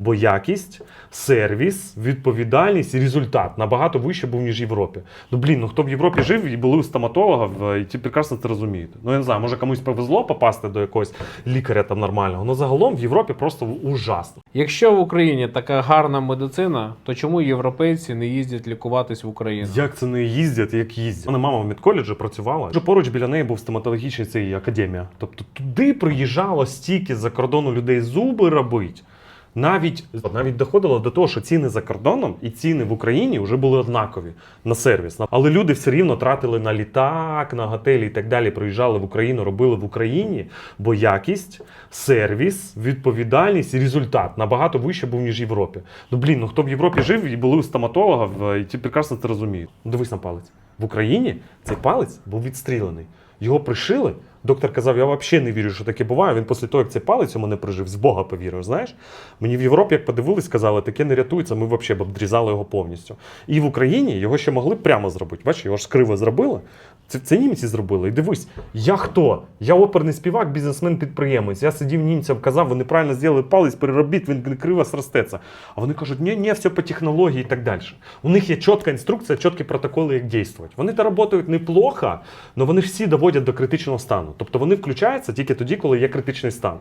Бо якість, сервіс, відповідальність і результат набагато вище був, ніж в Європі. Ну блін, ну хто в Європі жив і були у стоматолога, і ті прекрасно це розуміють. Ну я не знаю, може комусь повезло попасти до якогось лікаря там нормального. Ну загалом в Європі просто ужасно. Якщо в Україні така гарна медицина, то чому європейці не їздять лікуватись в Україну? Як це не їздять, як їздять? Мене мама в медколеджі працювала. Вже поруч біля неї був стоматологічний цей академія. Тобто туди приїжджало стільки за кордону людей зуби робить. Навіть навіть доходило до того, що ціни за кордоном і ціни в Україні вже були однакові на сервіс. Але люди все рівно тратили на літак, на готелі і так далі. Приїжджали в Україну, робили в Україні, бо якість, сервіс, відповідальність і результат набагато вище був, ніж в Європі. Ну блін, ну хто в Європі жив і були у стоматолога, і ті прекрасно це розуміють. Дивись на палець. В Україні цей палець був відстрілений. Його пришили. Доктор казав, я взагалі не вірю, що таке буває. Він після того, як цей палець у мене прижив, з Бога повірив. Знаєш, мені в Європі, як подивились, сказали, таке не рятується, ми взагалі б обдрізали його повністю. І в Україні його ще могли прямо зробити. Бачиш, його ж криво зробили. Це, це німці зробили. І дивись, я хто? Я оперний співак, бізнесмен-підприємець. Я сидів німцям, казав, вони правильно зробили палець, переробіть, він криво сростеться. А вони кажуть, ні, ні, все по технології і так далі. У них є чітка інструкція, чіткі протоколи, як діяти. Вони та працюють неплохо, але вони всі доводять до критичного стану. Тобто вони включаються тільки тоді, коли є критичний стан.